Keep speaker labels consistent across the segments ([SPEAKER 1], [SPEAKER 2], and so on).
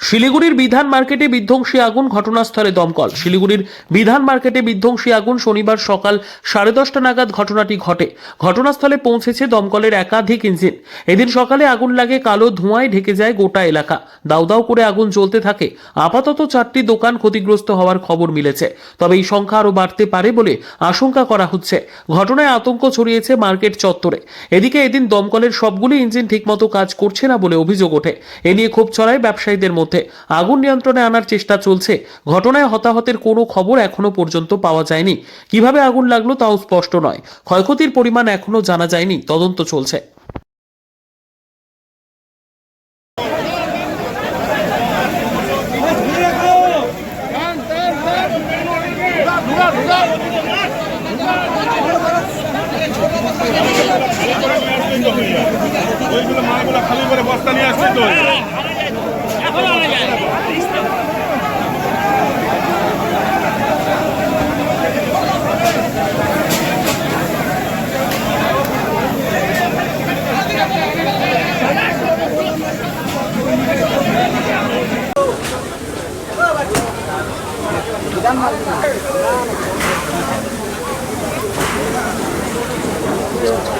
[SPEAKER 1] শিলিগুড়ির বিধান মার্কেটে বিধ্বংসী আগুন, ঘটনাস্থলে দমকল। শিলিগুড়ির বিধান মার্কেটে বিধ্বংসী আগুন শনিবার সকাল সাড়ে দশটা নাগাদ ঘটনাটি ঘটে। ঘটনাস্থলে পৌঁছেছে দমকলের একাধিক ইঞ্জিন। এদিন সকালে আগুন লাগে কালো ধোঁয়ায় ঢেকে যায় গোটা এলাকা। দাউ দাউ করে আগুন জ্বলতে থাকে। আপাতত চারটি দোকান ক্ষতিগ্রস্ত হওয়ার খবর মিলেছে। তবে এই সংখ্যা আরও বাড়তে পারে বলে আশঙ্কা করা হচ্ছে। ঘটনায় আতঙ্ক ছড়িয়েছে মার্কেট চত্বরে। এদিকে এদিন দমকলের সবগুলি ইঞ্জিন ঠিকমতো কাজ করছে না বলে অভিযোগ ওঠে। এ নিয়ে ক্ষোভ ছড়ায় ব্যবসায়ীদের মধ্যে। আগুন নিয়ন্ত্রণে আনার চেষ্টা চলছে। ঘটনায় হতাহতের কোনো খবর এখনও পর্যন্ত পাওয়া যায়নি। কীভাবে আগুন লাগল তাও স্পষ্ট নয়। ক্ষয়ক্ষতির পরিমাণ এখনও জানা যায়নি। তদন্ত চলছে।
[SPEAKER 2] ওইগুলো মালগুলো খালি করে বস্তা নিয়ে আসছে তো।
[SPEAKER 3] Thank
[SPEAKER 4] you.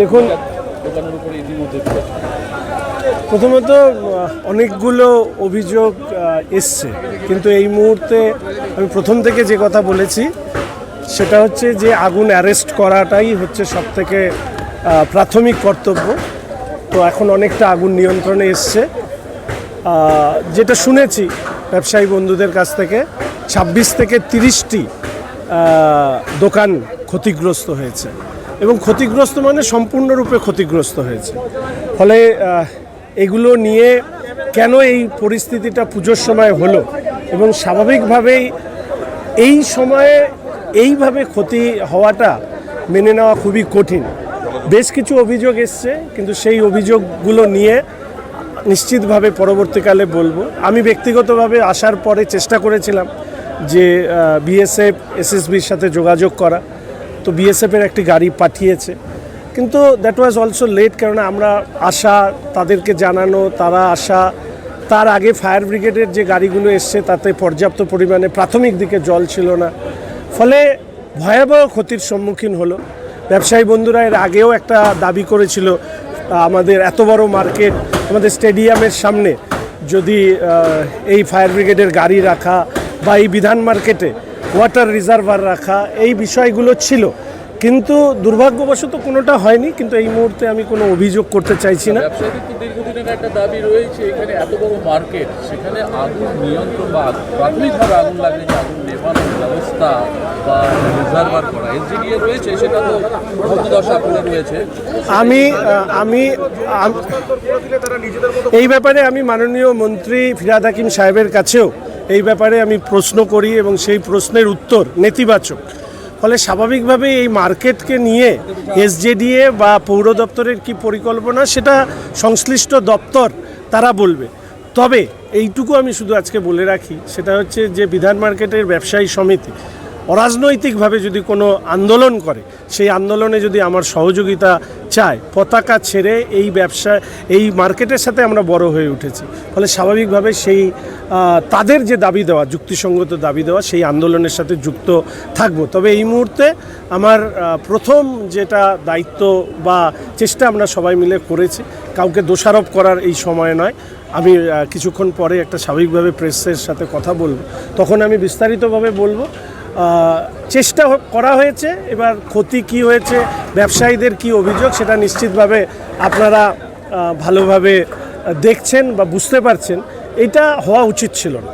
[SPEAKER 4] দেখুন প্রথমত অনেকগুলো অভিযোগ এসছে। কিন্তু এই মুহূর্তে আমি প্রথম থেকে যে কথা বলেছি সেটা হচ্ছে যে আগুন অ্যারেস্ট করাটাই হচ্ছে সব থেকে প্রাথমিক কর্তব্য। তো এখন অনেকটা আগুন নিয়ন্ত্রণে এসছে। যেটা শুনেছি ব্যবসায়ী বন্ধুদের কাছ থেকে ছাব্বিশ থেকে তিরিশটি দোকান ক্ষতিগ্রস্ত হয়েছে। এবং ক্ষতিগ্রস্ত মানে সম্পূর্ণরূপে ক্ষতিগ্রস্ত হয়েছে। ফলে এগুলো নিয়ে কেন এই পরিস্থিতিটা পুজোর সময় হলো এবং স্বাভাবিকভাবেই এই সময়ে এইভাবে ক্ষতি হওয়াটা মেনে নেওয়া খুবই কঠিন। বেশ কিছু অভিযোগ এসছে, কিন্তু সেই অভিযোগগুলো নিয়ে নিশ্চিতভাবে পরবর্তীকালে বলব। আমি ব্যক্তিগতভাবে আসার পরে চেষ্টা করেছিলাম যে বিএসএফ, এসএসবির সাথে যোগাযোগ করা। তো বিএসএফের একটি গাড়ি পাঠিয়েছে। কিন্তু দ্যাট ওয়াজ অলসো লেট কেননা আমরা আসা তাদেরকে জানানো, তারা আসা তার আগে ফায়ার ব্রিগেডের যে গাড়িগুলো এসছে তাতে পর্যাপ্ত পরিমাণে প্রাথমিক দিকে জল ছিল না। ফলে ভয়াবহ ক্ষতির সম্মুখীন হলো। ব্যবসায়ী বন্ধুরা এর আগেও একটা দাবি করেছিল, আমাদের এত বড় মার্কেট, আমাদের স্টেডিয়ামের সামনে যদি এই ফায়ার ব্রিগেডের গাড়ি রাখা বা এই বিধান মার্কেটে ওয়াটার রিজার্ভার রাখা এই বিষয়গুলো ছিল। কিন্তু দুর্ভাগ্যবশত কোনোটা হয়নি কিন্তু এই মুহূর্তে আমি কোনো অভিযোগ করতে চাইছি না।
[SPEAKER 5] দীর্ঘদিনের একটা দাবি রয়েছে এখানে এত বড় মার্কেট সেখানে আগুন নিয়ন্ত্রণ বা প্রাথমিকভাবে আগুন লাগলে যে আগুন নেভানোর ব্যবস্থা বা রিজার্ভার করা। রয়েছে সেটা তো করে রয়েছে।
[SPEAKER 4] আমি আম- এই ব্যাপারে আমি মাননীয় মন্ত্রী ফিরাদ হাকিম সাহেবের কাছেও এই ব্যাপারে আমি প্রশ্ন করি এবং সেই প্রশ্নের উত্তর নেতিবাচক। ফলে স্বাভাবিকভাবে এই মার্কেটকে নিয়ে এসজেডিএ বা পৌর দপ্তরের কী পরিকল্পনা সেটা সংশ্লিষ্ট দপ্তর তারা বলবে। তবে এইটুকু আমি শুধু আজকে বলে রাখি, সেটা হচ্ছে যে বিধান মার্কেটের ব্যবসায়ী সমিতি অরাজনৈতিকভাবে যদি কোনো আন্দোলন করে, সেই আন্দোলনে যদি আমার সহযোগিতা চায়, পতাকা ছেড়ে এই ব্যবসা, এই মার্কেটের সাথে আমরা বড় হয়ে উঠেছি। ফলে স্বাভাবিকভাবে সেই তাদের যে দাবি দেওয়া, যুক্তিসঙ্গত দাবি দেওয়া, সেই আন্দোলনের সাথে যুক্ত থাকব। তবে এই মুহূর্তে আমার প্রথম যেটা দায়িত্ব বা চেষ্টা আমরা সবাই মিলে করেছি, কাউকে দোষারোপ করার এই সময় নয়। আমি কিছুক্ষণ পরে একটা স্বাভাবিকভাবে প্রেসের সাথে কথা বলব। তখন আমি বিস্তারিতভাবে বলব চেষ্টা করা হয়েছে। এবার ক্ষতি কি হয়েছে, ব্যবসায়ীদের কি অভিযোগ, সেটা নিশ্চিতভাবে আপনারা ভালোভাবে দেখছেন বা বুঝতে পারছেন। এটা হওয়া উচিত ছিল না।